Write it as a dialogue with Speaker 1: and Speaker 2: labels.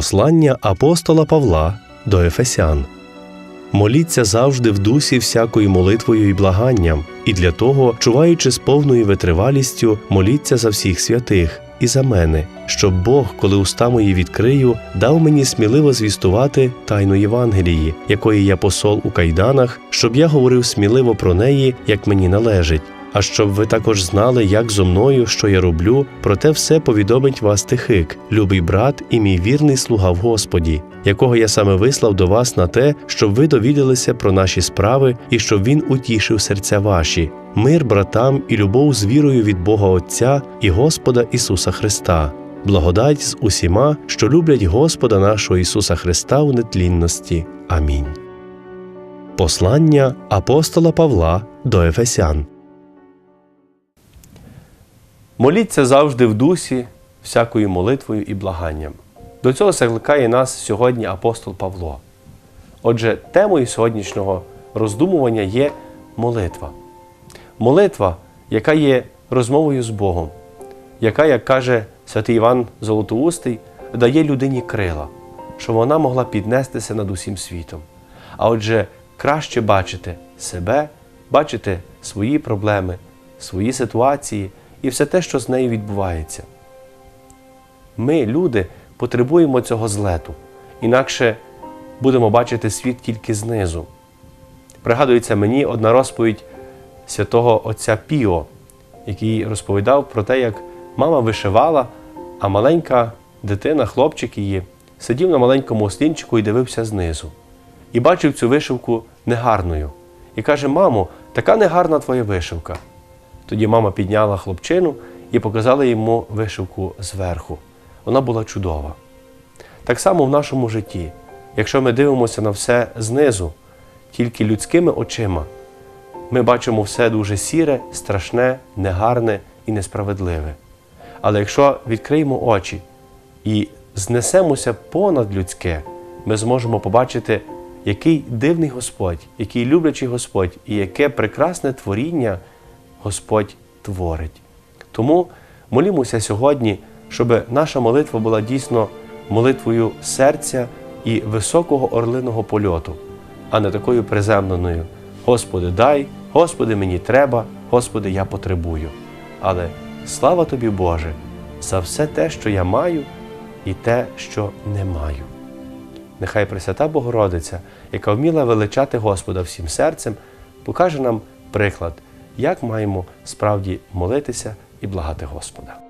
Speaker 1: Послання апостола Павла до Ефесян. Моліться завжди в дусі всякою молитвою і благанням, і для того, чуваючи з повною витривалістю, моліться за всіх святих і за мене, щоб Бог, коли уста мої відкрию, дав мені сміливо звістувати тайну Євангелії, якої я посол у кайданах, щоб я говорив сміливо про неї, як мені належить. А щоб ви також знали, як зо мною, що я роблю, про те все повідомить вас Тихик, любий брат і мій вірний слуга в Господі, якого я саме вислав до вас на те, щоб ви довідалися про наші справи і щоб він утішив серця ваші, мир братам і любов з вірою від Бога Отця і Господа Ісуса Христа, благодать з усіма, що люблять Господа нашого Ісуса Христа у нетлінності. Амінь. Послання апостола Павла до Ефесян. Моліться завжди в дусі, всякою молитвою і благанням. До цього закликає нас сьогодні апостол Павло. Отже, темою сьогоднішнього роздумування є молитва. Молитва, яка є розмовою з Богом, яка, як каже святий Іван Золотоустий, дає людині крила, щоб вона могла піднестися над усім світом. А отже, краще бачити себе, бачити свої проблеми, свої ситуації і все те, що з нею відбувається. Ми, люди, потребуємо цього злету, інакше будемо бачити світ тільки знизу. Пригадується мені одна розповідь святого отця Піо, який розповідав про те, як мама вишивала, а маленька дитина, хлопчик її, сидів на маленькому стінчику і дивився знизу. І бачив цю вишивку негарною. І каже: Мамо, така негарна твоя вишивка. Тоді мама підняла хлопчину і показала йому вишивку зверху. Вона була чудова. Так само в нашому житті, якщо ми дивимося на все знизу, тільки людськими очима, ми бачимо все дуже сіре, страшне, негарне і несправедливе. Але якщо відкриємо очі і знесемося понад людське, ми зможемо побачити, який дивний Господь, який люблячий Господь і яке прекрасне творіння Господь творить. Тому молімося сьогодні, щоб наша молитва була дійсно молитвою серця і високого орлиного польоту, а не такою приземленою. Господи, дай, Господи, мені треба, Господи, я потребую. Але слава тобі, Боже, за все те, що я маю, і те, що не маю. Нехай Пресвята Богородиця, яка вміла величати Господа всім серцем, покаже нам приклад, як маємо справді молитися і благати Господа.